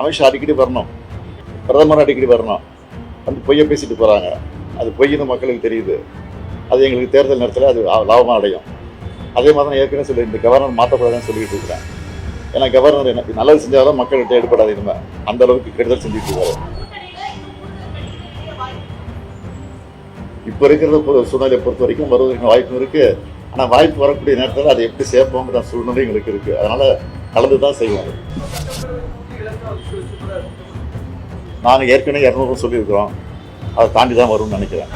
அமித்ஷா அடிக்கடி வரணும். பிரதமர் அடிக்கடி வரணும். வந்து பொய்யை பேசிட்டு போகிறாங்க அது பொய்ன்னு மக்களுக்கு தெரியுது. அது எங்களுக்கு தேர்தல் நேரத்தில் அது லாபமாக அடையும். அதே மாதிரி தான் ஏற்கனவே சொல்லி இந்த கவர்னர் மாற்றக்கூடாதுன்னு சொல்லிட்டு இருக்கிறேன். ஏன்னா கவர்னர் என்ன நல்லது செஞ்சாலும் மக்கள்கிட்ட எடுபடாது இனிமே. அந்த அளவுக்கு கெடுதல் செஞ்சுட்டு இருக்காரு. இப்போ இருக்கிற சூழ்நிலையை பொறுத்த வரைக்கும் வருவதற்கு வாய்ப்பும் இருக்கு. ஆனால் வாய்ப்பு வரக்கூடிய நேரத்தில் அதை எப்படி சேர்ப்போங்கிற சூழ்நிலை எங்களுக்கு இருக்கு. அதனால கலந்து தான் செய்வோம். நாங்கள் ஏற்கனவே இரநூறு சொல்லியிருக்கிறோம். அதை தாண்டி தான் வரும்னு நினைக்கிறேன்.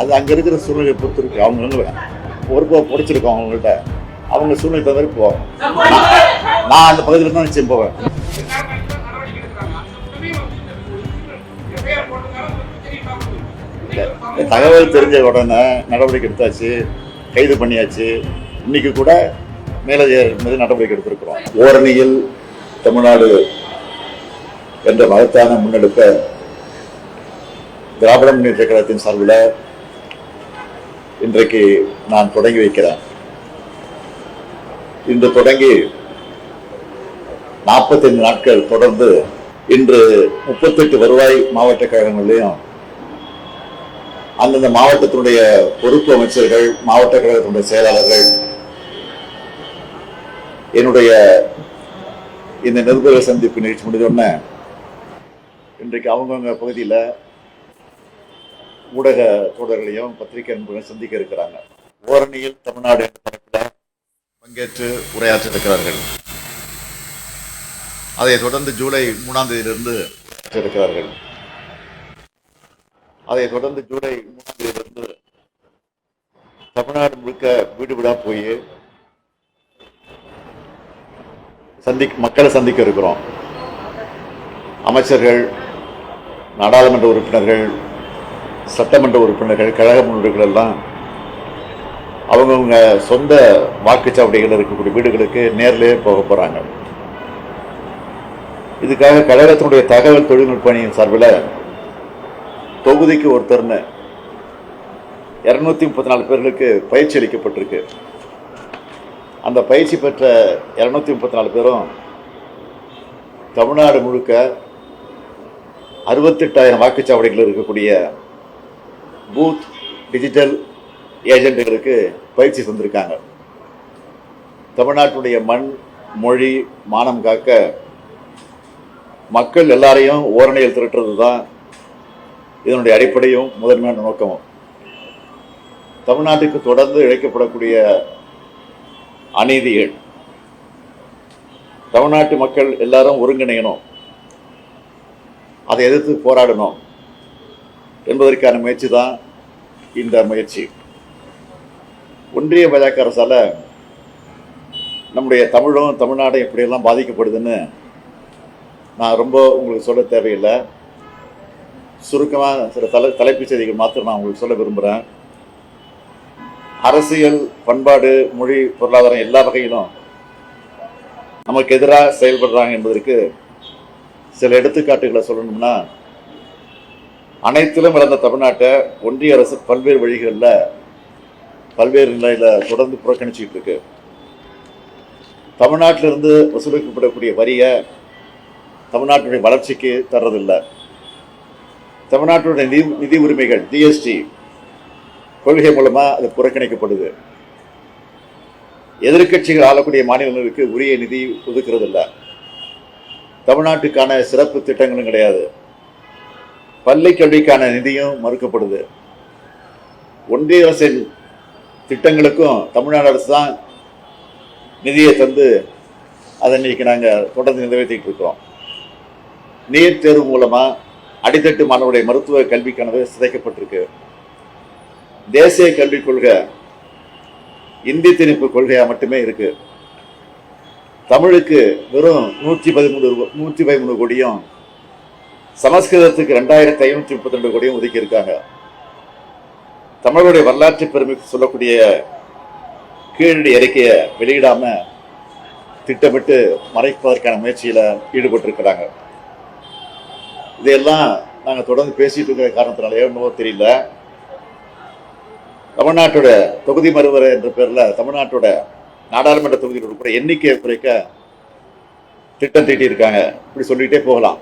அது அங்கே இருக்கிற சூழ்நிலையை பொறுத்து இருக்கு. அவங்க பொறுப்பாக பிடிச்சிருக்கோம் அவங்கள்ட்ட. அவங்க சூழ்நிலை தவிர போவோம். நான் நான் அந்த பகுதியில் தான் நிச்சயம் போவேன். தகவல் தெரிஞ்ச உடனே நடவடிக்கை எடுத்தாச்சு. கைது பண்ணியாச்சு. இன்னைக்கு கூட மேலதிகாரி மீது நடவடிக்கை எடுத்திருக்கிறோம். ஓரணியில் தமிழ்நாடு என்ற மகத்தான முன்னெடுப்பை திராவிட முன்னேற்ற கழகத்தின் சார்பில் இன்றைக்கு நான் தொடங்கி வைக்கிறேன். இன்று தொடங்கி நாற்பத்தைந்து நாட்கள் தொடர்ந்து இன்று முப்பத்தெட்டு வருவாய் மாவட்ட கழகங்களையும் அந்தந்த மாவட்டத்தினுடைய பொறுப்பு அமைச்சர்கள் மாவட்ட கழகத்தினுடைய செயலாளர்கள் என்னுடைய இந்த நிருபர சந்திப்பு நிகழ்ச்சி முடிஞ்சோடனே இன்றைக்கு அவங்கவுங்க பகுதியில் ஊடக தோழர்களையும் பத்திரிகை அன்புகளையும் சந்திக்க இருக்கிறாங்க. ஓரணியில் தமிழ்நாடு என்ற தலைப்பில் பங்கேற்று உரையாற்ற இருக்கிறார்கள் அதை தொடர்ந்து ஜூலை மூணாம் தேதியிலிருந்து இருக்கிறார்கள் அதை தொடர்ந்து ஜூலை மூணாம் தேதியிலிருந்து தமிழ்நாடு முழுக்க வீடு வீடா போய் சந்தி மக்களை சந்திக்க இருக்கிறோம். அமைச்சர்கள் நாடாளுமன்ற உறுப்பினர்கள் சட்டமன்ற உறுப்பினர்கள் கழக முன்னோர்கள் எல்லாம் அவங்கவுங்க சொந்த வாக்குச்சாவடிகள் இருக்கக்கூடிய வீடுகளுக்கு நேரிலே போக போகிறாங்க இதுக்காக கழகத்தினுடைய தகவல் தொழில்நுட்ப அணியின் சார்பில் தொகுதிக்கு ஒருத்தர்னு இரநூத்தி முப்பத்தி நாலு பேர்களுக்கு பயிற்சி அளிக்கப்பட்டிருக்கு. அந்த பயிற்சி பெற்ற இரநூத்தி முப்பத்தி நாலு பேரும் தமிழ்நாடு முழுக்க அறுபத்தெட்டாயிரம் வாக்குச்சாவடிகள் இருக்கக்கூடிய பூத் டிஜிட்டல் ஏஜென்ட்டுகளுக்கு பயிற்சி தந்திருக்காங்க. தமிழ்நாட்டுடைய மண் மொழி மானம் காக்க மக்கள் எல்லாரையும் ஓரணையில் திரட்டுறது தான் இதனுடைய அடிப்படையும் முதன்மையான நோக்கமும். தமிழ்நாட்டுக்கு தொடர்ந்து இழைக்கப்படக்கூடிய அநீதிகள். தமிழ்நாட்டு மக்கள் எல்லாரும் ஒருங்கிணையணும். அதை எதிர்த்து போராடணும் என்பதற்கான முயற்சி தான் இந்த முயற்சி. ஒன்றிய பாஜக அரசால் நம்முடைய தமிழும் தமிழ்நாடும் எப்படியெல்லாம் பாதிக்கப்படுதுன்னு நான் ரொம்ப உங்களுக்கு சொல்ல தேவையில்லை. சுருக்கமாக சில தலை தலைப்புச் செய்திகள் மாத்திரம் நான் உங்களுக்கு சொல்ல விரும்புகிறேன் அரசியல் பண்பாடு மொழி பொருளாதாரம் எல்லா வகையிலும் நமக்கு எதிராக செயல்படுறாங்க என்பதற்கு சில எடுத்துக்காட்டுகளை சொல்லணும்னா அனைத்திலும் இழந்த தமிழ்நாட்டை ஒன்றிய அரசு பல்வேறு வழிகளில் பல்வேறு நிலையில் தொடர்ந்து புறக்கணிச்சிக்கிட்டு இருக்கு. தமிழ்நாட்டிலிருந்து வசூலிக்கப்படக்கூடிய வரியை தமிழ்நாட்டுடைய வளர்ச்சிக்கு தர்றதில்லை. தமிழ்நாட்டுடைய நிதி நிதி உரிமைகள் ஜிஎஸ்டி கொள்கை மூலமாக அது புறக்கணிக்கப்படுது. எதிர்க்கட்சிகள் ஆளக்கூடிய மாநிலங்களுக்கு உரிய நிதி ஒதுக்குறதில்ல. தமிழ்நாட்டுக்கான சிறப்பு திட்டங்களும் கிடையாது. பள்ளி கல்விக்கான நிதியும் மறுக்கப்படுது. ஒன்றிய அரசின் திட்டங்களுக்கும் தமிழ்நாடு அரசு தான் நிதியை தந்து அதை இன்னைக்கு நாங்கள் தொடர்ந்து நிறைவேற்றிட்டு இருக்கோம். நீட் தேர்வு மூலமாக அடித்தட்டு மாணவருடைய மருத்துவ கல்வி கனவு சிதைக்கப்பட்டிருக்கு. தேசிய கல்விக் கொள்கை இந்தி திணிப்பு கொள்கையாக மட்டுமே இருக்கு. தமிழுக்கு வெறும் நூற்றி பதிமூணு நூற்றி பதிமூணு கோடியும் சமஸ்கிருதத்துக்கு ரெண்டாயிரத்தி ஐநூற்றி முப்பத்தி ரெண்டு கோடியும் ஒதுக்கி இருக்காங்க தமிழுடைய வரலாற்று பெருமைக்கு சொல்லக்கூடிய கீழடி அறிக்கையை வெளியிடாம திட்டமிட்டு மறைப்பதற்கான முயற்சியில் ஈடுபட்டிருக்கிறாங்க. இதையெல்லாம் நாங்கள் தொடர்ந்து பேசிட்டு இருக்கிற காரணத்தினால என்னவோ தெரியல. தமிழ்நாட்டோட தொகுதி மறுவரை என்ற பேரில் தமிழ்நாட்டோட நாடாளுமன்ற தொகுதிகளோட கூட எண்ணிக்கையை குறைக்க திட்டம் தீட்டியிருக்காங்க. இப்படி சொல்லிகிட்டே போகலாம்.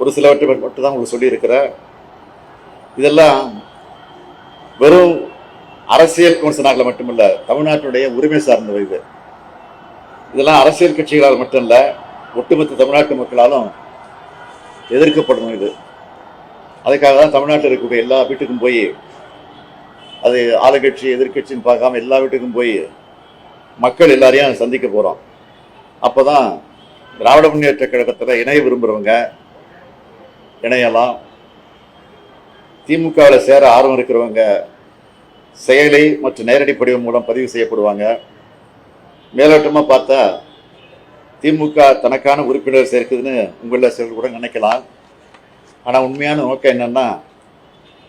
ஒரு சிலவற்றை மட்டும் தான் உங்களுக்கு சொல்லியிருக்கிறேன். இதெல்லாம் வெறும் அரசியல் விமர்சனங்களை மட்டுமல்ல தமிழ்நாட்டினுடைய உரிமை சார்ந்தவை இது. இதெல்லாம் அரசியல் கட்சிகளால் மட்டும் இல்லை ஒட்டுமொத்த தமிழ்நாட்டு மக்களாலும் எதிர்க்கப்படணும் இது. அதுக்காக தான் தமிழ்நாட்டில் இருக்கக்கூடிய எல்லா வீட்டுக்கும் போய் அது ஆளுங்கட்சி எதிர்கட்சின்னு பார்க்காம எல்லா வீட்டுக்கும் போய் மக்கள் எல்லாரையும் சந்திக்க போகிறோம் அப்போ தான் திராவிட முன்னேற்ற கழகத்தில் இணைய விரும்புகிறவங்க இணையலாம் திமுகவில் சேர ஆர்வம் இருக்கிறவங்க செயலி மற்றும் நேரடி படிவம் மூலம் பதிவு செய்யப்படுவாங்க. மேலோட்டமாக பார்த்தா திமுக தனக்கான உறுப்பினர் சேர்க்குதுன்னு உங்களில் சிலர் கூட நினைக்கலாம். ஆனால் உண்மையான நோக்கம் என்னென்னா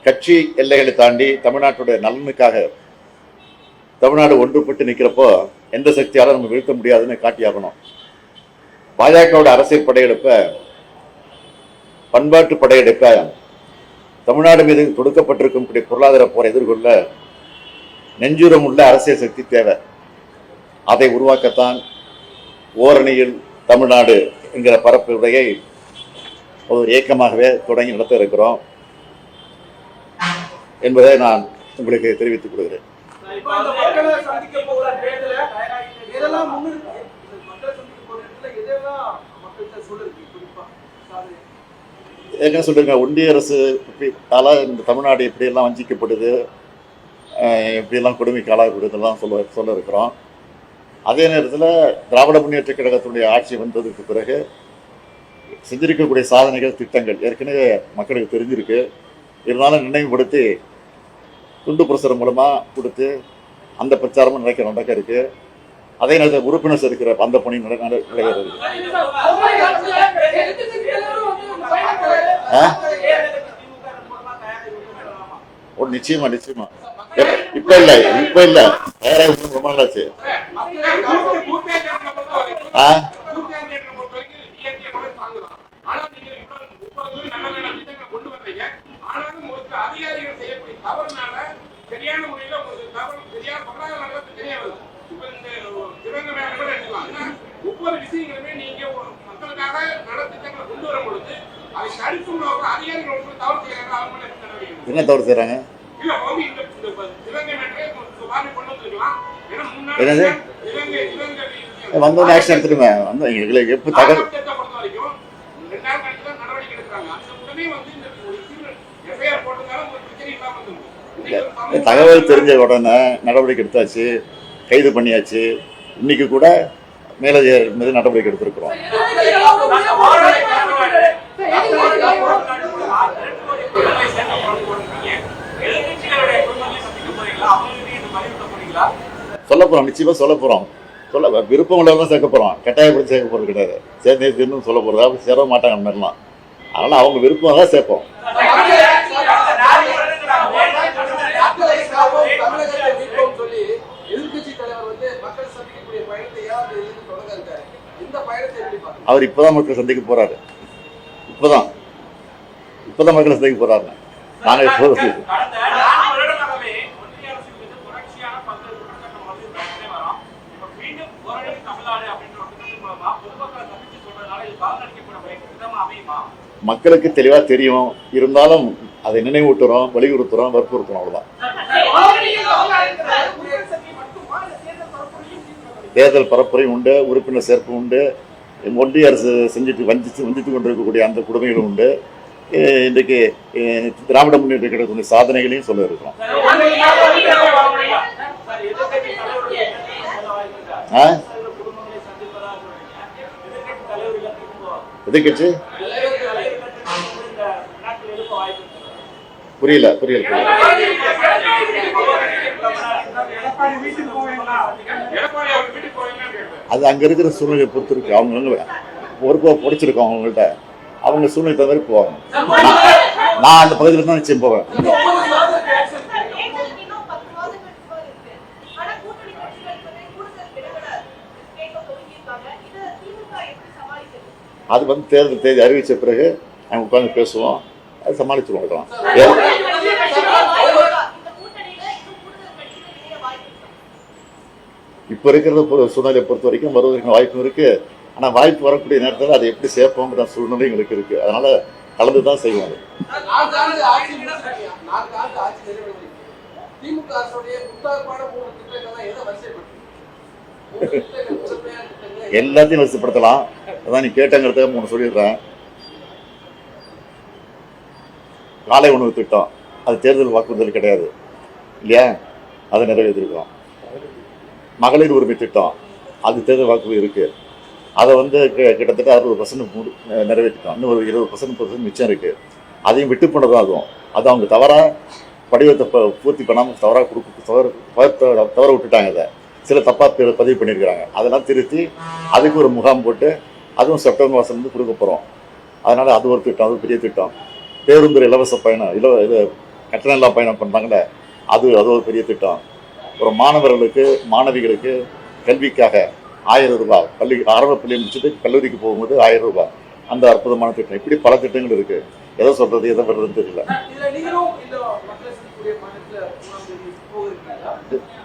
கட்சி எல்லைகளை தாண்டி தமிழ்நாட்டுடைய நலனுக்காக தமிழ்நாடு ஒன்றுபட்டு நிற்கிறப்போ எந்த சக்தியாலும் நம்ம வீழ்த்த முடியாதுன்னு காட்டியாகணும். பாஜகவோட அரசியல் படையெடுப்பை பண்பாட்டு படையெடுப்ப தமிழ்நாடு மீது தொடுக்கப்பட்டிருக்கும் கூடிய பொருளாதார போரை எதிர்கொள்ள நெஞ்சுரம் உள்ள அரசியல் சக்தி தேவை. அதை உருவாக்கத்தான் ஓரணியில் தமிழ்நாடு என்கிற பரப்பு உரையை ஒரு இயக்கமாகவே தொடங்கி நடத்த இருக்கிறோம். என்பதை நான் உங்களுக்கு தெரிவித்துக் கொள்கிறேன். ஏற்கனவே சொல்லிருங்க ஒன்றிய அரசு இப்படியால இந்த தமிழ்நாடு எப்படியெல்லாம் வஞ்சிக்கப்படுது அஹ் எப்படியெல்லாம் கொடுமைக்கு ஆளாகப்படுதெல்லாம் சொல்ல சொல்ல இருக்கிறோம். அதே நேரத்தில் திராவிட முன்னேற்ற கழகத்தினுடைய ஆட்சி வந்ததுக்கு பிறகு செஞ்சிருக்கக்கூடிய சாதனைகள் திட்டங்கள் ஏற்கனவே மக்களுக்கு தெரிஞ்சிருக்கு. இருந்தாலும் நினைவுபடுத்தி துண்டு பிரசுரம் மூலமாக கொடுத்து அந்த பிரச்சாரமும் நடக்க நடக்க இருக்கு. அதே நேரத்தில் உறுப்பினர் இருக்கிற அந்த பணி நடக்கிறது ஒரு ஓ நிச்சயமா நிச்சயமா. இப்ப இல்ல இப்ப இல்ல. வேற ரொம்ப நல்லாச்சு ஆ ஒவ்வொரு விஷயங்களுமே நீங்க ஒரு மக்களுக்காக நலத்திட்டங்களை கொண்டு வரும் பொழுது அதை தடுக்கும் அதிகாரிகள் ஒன்று தவறு செய்யறாங்க அவங்க மேல என்ன நடவடிக்கை எடுக்கணும்? என்ன தவறு செய்றாங்க இல்ல வந்து இந்த இந்த ப- இலங்கை மேட்டரே ஒரு மாதிரி கொண்டு வந்திருக்கலாம் ஏன்னா முன்னாடி என்னது? இலங்கை இலங்கை வந்தோடனே ஆக்ஷன் எடுத்துருமே வந்து எங்களுக்கு எப்ப தகவல் ஆரோக்கியத்தை பொறுத்த வரைக்கும் ரெண்டு நாள் கழிச்சு தான் நடவடிக்கை எடுக்கிறாங்க அந்த உடனே வந்து இந்த ஒரு எஃப்ஐஆர் போட்டதால ஒரு பிரச்சனை இல்லாம இருந்தது. இன்னைக்கு ஒரு சமூக- தகவல் தெரிஞ்ச உடனே நடவடிக்கை எடுத்தாச்சு. கைது பண்ணியாச்சு. இன்னைக்கு கூட மேலதிகாரி மீது நடவடிக்கை எடுத்திருக்கிறோம். சொல்ல போறோம் நிச்சயமா சொல்ல போறோம். சொல்ல விருப்பம் உள்ளவங்க சேர்க்க போறோம். கட்டாயப்படுத்தி சேர்க்க போறது கிடையாது. சேர்ந்து சேர்ந்து சொல்ல போறது சேர மாட்டாங்க அந்த மாதிரிலாம். அதனால அவங்க விருப்பம் தான் சேர்ப்போம். அவர் இப்பதான் மக்கள் சந்திக்க போறாரு. இப்பதான். இப்பதான் மக்களை இது பலனளிக்கப்பட விதமா அமையுமா? மக்களுக்கு தெளிவா தெரியும். இருந்தாலும் அதை நினைவூட்டுறோம் வலியுறுத்துறோம் வற்புறுத்துறோம் அவ்வளவுதான். தேர்தல் பரப்புரையும் உண்டு உறுப்பினர் சேர்ப்பு உண்டு. ஒன்றிய அரசு செஞ்சுட்டு வஞ்சித்து வஞ்சித்து கொண்டிருக்கக்கூடிய அந்த கொடுமைகளும் உண்டு. இன்றைக்கு திராவிட முன்னேற்ற கழகத்துடைய சாதனைகளையும் சொல்ல இருக்கிறோம். எதிர்கட்சி புரியல புரியல அது அங்க இருக்கிற சூழ்நிலையை பொறுத்திருக்கு. அவங்க ஒரு பொறுப்பா பிடிச்சிருக்கோம் அவங்கள்ட்ட அவங்க சூழ்நிலை தவிர போவாங்க. நான் அந்த பகுதியில் தான் நிச்சயம் போவேன்? அது வந்து தேர்தல் தேதி அறிவிச்ச பிறகு அவங்க உட்காந்து பேசுவோம். அது சமாளிச்சுருவோம் இருக்கா? இப்போ இருக்கிற சூழ்நிலையை பொறுத்த வரைக்கும் வருவதற்கு வாய்ப்பும் இருக்கு. ஆனால் வாய்ப்பு வரக்கூடிய நேரத்தில் அதை எப்படி சேர்ப்போங்கிற சூழ்நிலை எங்களுக்கு இருக்குது அதனால் கலந்து தான் செய்வாங்க எல்லாத்தையும் வரிசைப்படுத்தலாம். அதான் நீ கேட்டங்கிறத மூணு சொல்லிடுறேன். காலை உணவு திட்டம். அது தேர்தல் வாக்குறுதல் கிடையாது. இல்லையா? அதை நிறைவேற்றிருக்கோம் மகளிர் உரிமை திட்டம். அது தேர்தல் வாக்குறுதி இருக்குது அதை வந்து கிட்டத்தட்ட அறுபது பர்சன்ட் நிறைவேற்றிட்டோம் இன்னும் ஒரு இருபது பர்சன்ட் பர்சன்ட் மிச்சம் இருக்குது அதையும் விட்டு போனதும் ஆகும் அது அவங்க தவறாக படிவத்தை பூர்த்தி பண்ணாமல் தவறாக கொடுக்க தவறு தவற விட்டுட்டாங்க அதை. சில தப்பாக பதிவு பண்ணியிருக்கிறாங்க. அதெல்லாம் திருத்தி அதுக்கு ஒரு முகாம் போட்டு அதுவும் செப்டம்பர் மாதம் வந்து கொடுக்க போகிறோம் அதனால் அது ஒரு திட்டம் அது பெரிய திட்டம். பேருந்து இலவச பயணம் இலவ இது கட்டணம் எல்லாம் பயணம் பண்ணுறாங்களே அது அது ஒரு பெரிய திட்டம். ஒரு மாணவர்களுக்கு மாணவிகளுக்கு கல்விக்காக ஆயிரம் ரூபாய். பள்ளி ஆரம்ப பள்ளி முடிச்சுட்டு கல்லூரிக்கு போகும்போது ஆயிரம் ரூபாய். அந்த அற்புதமான திட்டம். இப்படி பல திட்டங்கள் இருக்குது எதை சொல்கிறது எதை வர்றதுன்னு தெரியல.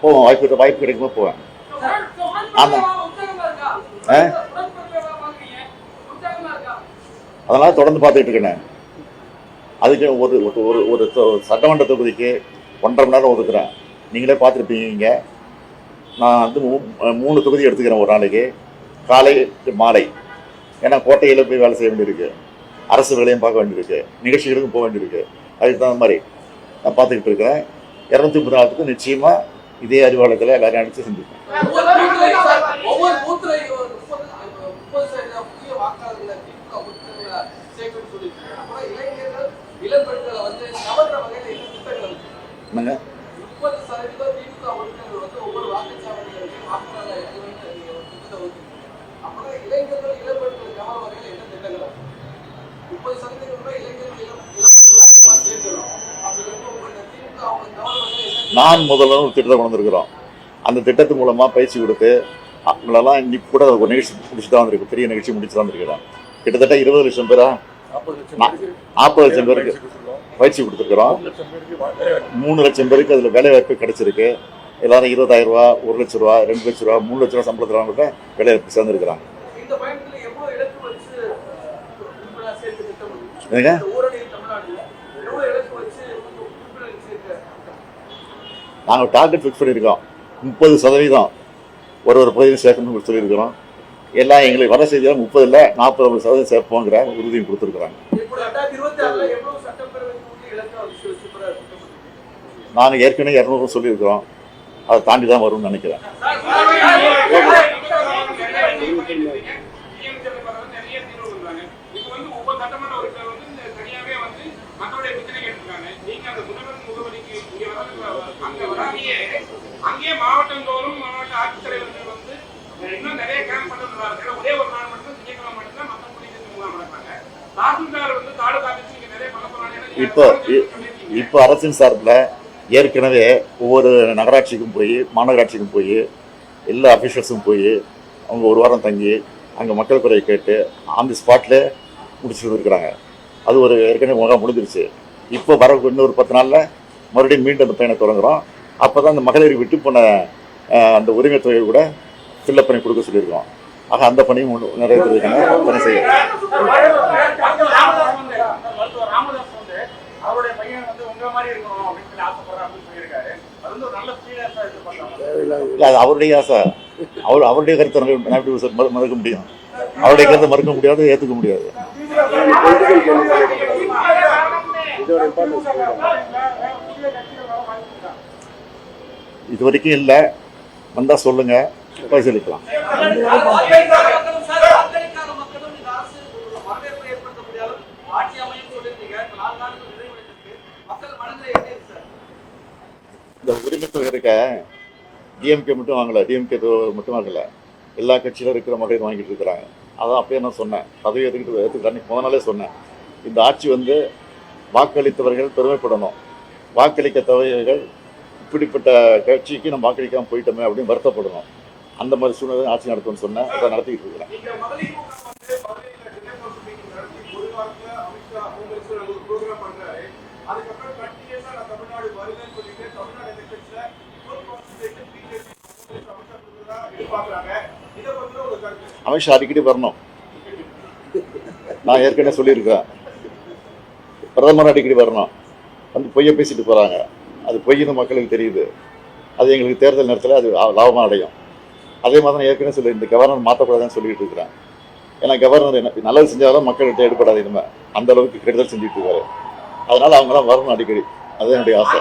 போவோம். வாய்ப்பு வாய்ப்பு கிடைக்கும்போது போவேன். ஆமா. அதெல்லாம் தொடர்ந்து பார்த்துக்கிட்டு இருக்கேன். அதுக்கு ஒரு ஒரு- ஒரு சட்டமன்ற தொகுதிக்கு ஒன்றரை மணி நேரம் ஒதுக்குறேன். நீங்களே பார்த்துருப்பீங்க நான் வந்து மூணு தொகுதி எடுத்துக்கிறேன் ஒரு நாளைக்கு. காலை மாலை. ஏன்னா கோட்டையில் போய் வேலை செய்ய வேண்டியிருக்கு. அரசு வேலையும் பார்க்க வேண்டியிருக்கு. நிகழ்ச்சிகளுக்கும் போக வேண்டியிருக்கு. அதுக்கு தகுந்த மாதிரி நான் பார்த்துக்கிட்டு இருக்கிறேன். இரநூத்தி முப்பது நாளுக்கு நிச்சயமாக இதே அறிவாளத்தில் எல்லாரையும் அடித்து செஞ்சுப்பேன் ஒவ்வொரு பூத்துலையும் சார், ஒவ்வொரு பூத்துலையும் ஒரு முப்பது அந்த முப்பது சதவீத புதிய வாக்காளர்களை திமுக உறுப்பினர்களை சேர்க்கணும்னு சொல்லியிருக்காங்க. அப்புறம் இளைஞர்கள் இளம் பெண்களை வந்து கவர்ற வகையில என்ன திட்டங்கள் இருக்கு? என்னங்க முப்பது சதவீதம் திமுக உறுப்பினர்கள் வந்து ஒவ்வொரு வாக்குச்சாவடிகளுக்கும் வாக்காளர்களை இறக்கணும்னு நீங்க ஒரு திட்டத்தை வகுத்திருக்கீங்க. அப்புறம் இளைஞர்கள் இளம் பெண்களை கவர வகையில என்ன திட்டங்கள் இருக்கு? முப்பது சதவீதம் இளைஞர்கள் சேர்க்கணும் திமுக அவங்க நான் முதல்ல ஒரு திட்டத்தை கொண்டு வந்திருக்கிறோம். அந்த திட்டத்து மூலமாக பயிற்சி கொடுத்து அவங்களெல்லாம் இன்னைக்கு கூட ஒரு நிகழ்ச்சி முடிச்சு தான் வந்திருக்கு. பெரிய நிகழ்ச்சி முடிச்சு தான் வந்திருக்கிறேன் கிட்டத்தட்ட இருபது லட்சம் பேரா நாற்பது லட்சம் பேருக்கு பயிற்சி கொடுத்துருக்குறோம். மூணு லட்சம் பேருக்கு அதில் வேலை வாய்ப்பு கிடைச்சிருக்கு. எல்லாரும் இருபதாயிரம் ரூபா ஒரு லட்ச ரூபா ரெண்டு லட்ச ரூபா மூணு லட்ச ரூபா சம்பளத்தில் கூட வேலை வாய்ப்பு சேர்ந்துருக்குறாங்க இந்த பயணத்துல எவ்வளவு இலக்கு வச்சு உறுப்பினர் சேர்க்க திட்டம் இருக்கு? என்னங்க இந்த ஊரடங்கு தமிழ்நாடுல எவ்வளவு இலக்கு வச்சு உறுப்பினர் சேர்க்க திட்டம்? நாங்கள் டார்கெட் ஃபிக்ஸ் பண்ணியிருக்கோம் முப்பது சதவீதம் ஒரு ஒரு பகுதியும் சேர்க்கணும்னு சொல்லியிருக்கிறோம் எல்லாம் எங்களுக்கு வர செய்தியாக முப்பது இல்லை நாற்பது ஐம்பது சதவீதம் சேர்ப்போங்கிற உறுதியும் கொடுத்துருக்குறாங்க? நாங்கள் ஏற்கனவே இரநூறு சொல்லியிருக்கிறோம் அதை தாண்டி தான் வரும்னு நினைக்கிறேன் நிறைய தீர்வு பண்றாங்க இப்போ வந்து ஒவ்வொரு சட்டமன்ற உறுப்பினர் வந்து இந்த தனியாவே வந்து மக்களுடைய பிரச்சனை கேட்டிருக்காங்க நீங்க அந்த முதல்வர் முகவரிக்கு இங்க வந்து அங்க வராமையே அங்கேயே மாவட்டந்தோறும் மாவட்ட ஆட்சித்தலைவர்கள் வந்து இன்னும் நிறைய கேம்ப் பண்ணுறாங்க ஒரே ஒரு நாள் மட்டும் திங்கட்கிழமை மட்டும்தான் குடிநீர் முகாம் நடப்பாங்க. தாசில்தார் வந்து தாலுகா இங்க நிறைய பண்ண போறாங்க இப்போ இப்போ அரசின் சார்பில் ஏற்கனவே ஒவ்வொரு நகராட்சிக்கும் போய் மாநகராட்சிக்கும் போய் எல்லா அஃபிஷியல்ஸும் போய் அவங்க ஒரு வாரம் தங்கி அங்கே மக்கள் குறையை கேட்டு ஆன் தி ஸ்பாட்ல முடிச்சுட்டு இருக்கிறாங்க அது ஒரு ஏற்கனவே முகாம் முடிஞ்சிருச்சு. இப்போ வர இன்னொரு பத்து நாளில் மறுபடியும் மீண்டும் அந்த பயணம் தொடங்குறோம். அப்போ தான் அந்த மகளிர் விட்டு போன அந்த உரிமை தொகை கூட ஃபில்லப் பண்ணி கொடுக்க சொல்லியிருக்கோம். ஆக அந்த பணியும் நிறைவேற்றுறதுக்கான பணி சொல்லியிருக்காரு அது அவருடைய ஆசை. அவர் அவருடைய கருத்தை மறுக்க முடியும்? அவருடைய கருத்தை மறுக்க முடியாது ஏற்றுக்க முடியாது. இது வரைக்கும் இல்லை. வந்தால் சொல்லுங்க. பரிசீலிக்கலாம். இந்த உரிமை தொகை இருக்க டிஎம்கே மட்டும் வாங்கலை. டிஎம்கே மட்டும் வாங்கலை. எல்லா கட்சியிலும் இருக்கிற மக்கள் வாங்கிட்டு இருக்கிறாங்க. அதான் அப்பயே நான் சொன்னேன். பதவி எடுத்துக்கிட்டு எடுத்துக்கிட்டு அன்னைக்கு சொன்னேன். இந்த ஆட்சி வந்து வாக்களித்தவர்கள் பெருமைப்படணும். வாக்களிக்க தவறியவர்கள் இப்படிப்பட்ட கட்சிக்கு நம்ம வாக்களிக்காம போயிட்டோமே அப்படின்னு வருத்தப்படணும் அந்த மாதிரி சூழ்நிலை ஆட்சி நடத்தும்னு சொன்னேன் அதை நடத்திக்கிட்டு இருக்கிறேன். அமித்ஷா அடிக்கடி வரணும். நான் ஏற்கனவே சொல்லியிருக்கேன். பிரதமர் அடிக்கடி வரணும். வந்து பொய்யை பேசிட்டு போகிறாங்க அது பொய்ன்னு மக்களுக்கு தெரியுது. அது எங்களுக்கு தேர்தல் நேரத்தில் அது லாபமாக அடையும். அதே மாதிரி தான் ஏற்கனவே சொல்லி இந்த கவர்னர் மாற்றக்கூடாதுன்னு சொல்லிட்டு இருக்கிறேன் ஏன்னா கவர்னர் என்ன நல்லது செஞ்சாலும் மக்கள்கிட்ட எடுபடாது இனிமேல் அந்த அளவுக்கு கெடுதல் செஞ்சுட்டு இருக்காரு. அதனால அவங்களாம் வரணும் அடிக்கடி. அது என்னுடைய ஆசை.